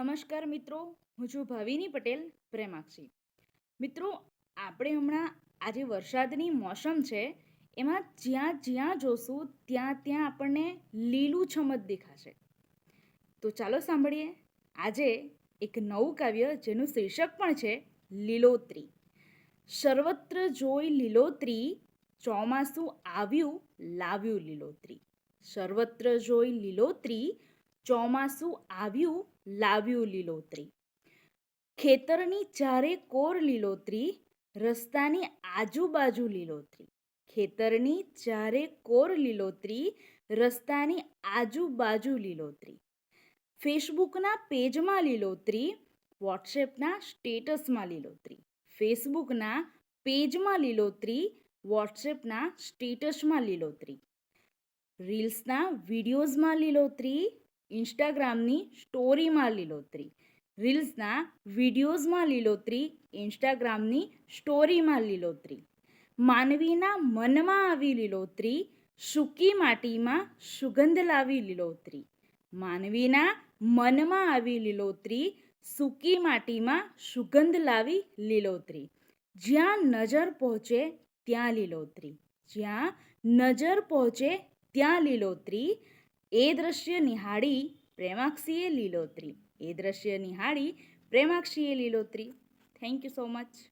નમસ્કાર મિત્રો, હું છું ભાવિની પટેલ, પ્રેમાક્ષી. મિત્રો, આપણે હમણાં આજે વરસાદની મોસમ છે, એમાં જ્યાં જ્યાં જોશું, ત્યાં ત્યાં આપણને લીલું છમત દેખાશે. તો ચાલો સાંભળીએ. આજે એક નવું કાવ્ય, જેનું શીર્ષક પણ છે, લીલોતરી. સર્વત્ર જોઈ લીલોતરી, ચોમાસું આવ્યું, લાવ્યું લીલોતરી. સર્વત્ર જોઈ લીલોતરી ચોમાસું આવ્યું લાવ્યું લીલોતરી. ખેતરની ચારે કોર લીલોતરી, રસ્તાની આજુબાજુ લીલોતરી. ખેતરની ચારે કોર લીલોતરી, રસ્તાની આજુબાજુ લીલોતરી. ફેસબુકના પેજમાં લીલોતરી, વોટ્સએપના સ્ટેટસમાં લીલોતરી. ફેસબુકના પેજમાં લીલોતરી, વોટ્સએપના સ્ટેટસમાં લીલોતરી. રીલ્સના વિડીયોઝમાં લીલોતરી ઇન્સ્ટાગ્રામની સ્ટોરીમાં લીલોતરી રીલ્સના વિડીયોઝમાં લીલોતરી ઇન્સ્ટાગ્રામની સ્ટોરીમાં લીલોતરી માનવીના મનમાં આવી લીલોતરી સૂકી માટીમાં સુગંધ લાવી લીલોતરી માનવીના મનમાં આવી લીલોતરી સૂકી માટીમાં સુગંધ લાવી લીલોતરી જ્યાં નજર પહોંચે ત્યાં લીલોતરી જ્યાં નજર પહોંચે ત્યાં લીલોતરી એ દ્રશ્ય નિહાળી પ્રેમાક્ષીએ લીલોતરી. એ દ્રશ્ય નિહાળી પ્રેમાક્ષીએ લીલોતરી. Thank you so much